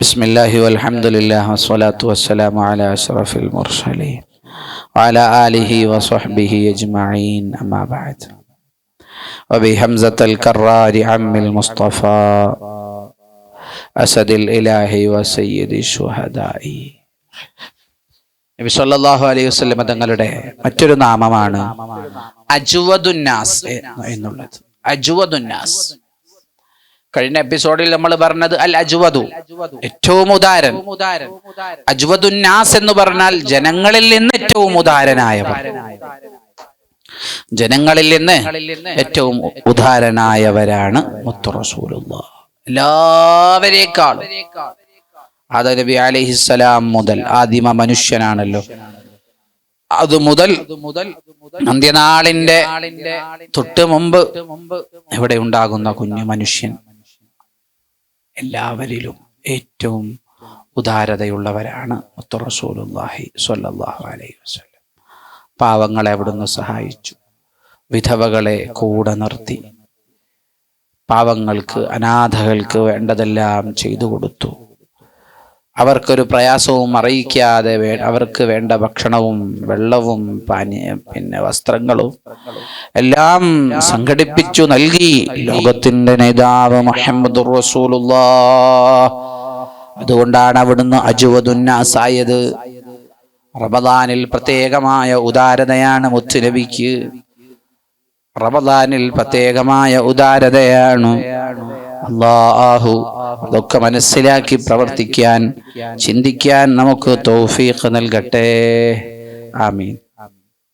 بسم الله والحمد لله والصلاة والسلام على أشرف المرسلين وعلى آله وصحبه أجمعين أما بعد وبحمزة الكرار عم المصطفى أسد الإله وسيد الشهداء നബി സല്ലല്ലാഹു അലൈഹി വസല്ലം തങ്ങളുടെ മറ്റൊരു നാമമാണ് അജുവദുന്നാസ് എന്നുള്ളത് അജുവദുന്നാസ് കഴിഞ്ഞ എപ്പിസോഡിൽ നമ്മൾ പറഞ്ഞത് അൽ അജുവദു. ഏറ്റവും ഉദാരൻ. അജുവദുന്നാസ് എന്ന് പറഞ്ഞാൽ ജനങ്ങളിൽ നിന്ന് ഏറ്റവും ഉദാരനായവർ. ജനങ്ങളിൽ നിന്ന് ഏറ്റവും ഉദാരനായവരാണ് എല്ലാവരേക്കാളും. ആദ നബി അലൈഹിസ്സലാം മുതൽ ആദിമ മനുഷ്യനാണല്ലോ. അത് മുതൽ അന്ത്യനാളിന്റെ തൊട്ട് മുമ്പ് ഇവിടെ ഉണ്ടാകുന്ന കുഞ്ഞു മനുഷ്യൻ. എല്ലാവരിലും ഏറ്റവും ഉദാരതയുള്ളവരാണ് മുത്തറസൂലുല്ലാഹി സ്വല്ലല്ലാഹു അലൈഹി വസല്ലം. പാവങ്ങളെ അവിടുന്ന് സഹായിച്ചു. വിധവകളെ കൂടെ നിർത്തി. പാവങ്ങൾക്ക് അനാഥകൾക്ക് വേണ്ടതെല്ലാം ചെയ്തു കൊടുത്തു. അവർക്കൊരു പ്രയാസവും അറിയിക്കാതെ വേ അവർക്ക് വേണ്ട ഭക്ഷണവും വെള്ളവും പാനീയ പിന്നെ വസ്ത്രങ്ങളും എല്ലാം സംഘടിപ്പിച്ചു നൽകി. ലോകത്തിന്റെ നേതാവ് മുഹമ്മദ് റസൂലുള്ള അതുകൊണ്ടാണ് അവിടുന്ന് അജുവദുന്നാസായത്. റമദാനിൽ പ്രത്യേകമായ ഉദാരതയാണ് മുത്തുനബിക്ക്. റമദാനിൽ പ്രത്യേകമായ ഉദാരതയാണ് അള്ളാഹു അതൊക്കെ മനസ്സിലാക്കി പ്രവർത്തിക്കാൻ ചിന്തിക്കാൻ നമുക്ക് തൗഫീഖ് നൽകട്ടെ. ആമീൻ.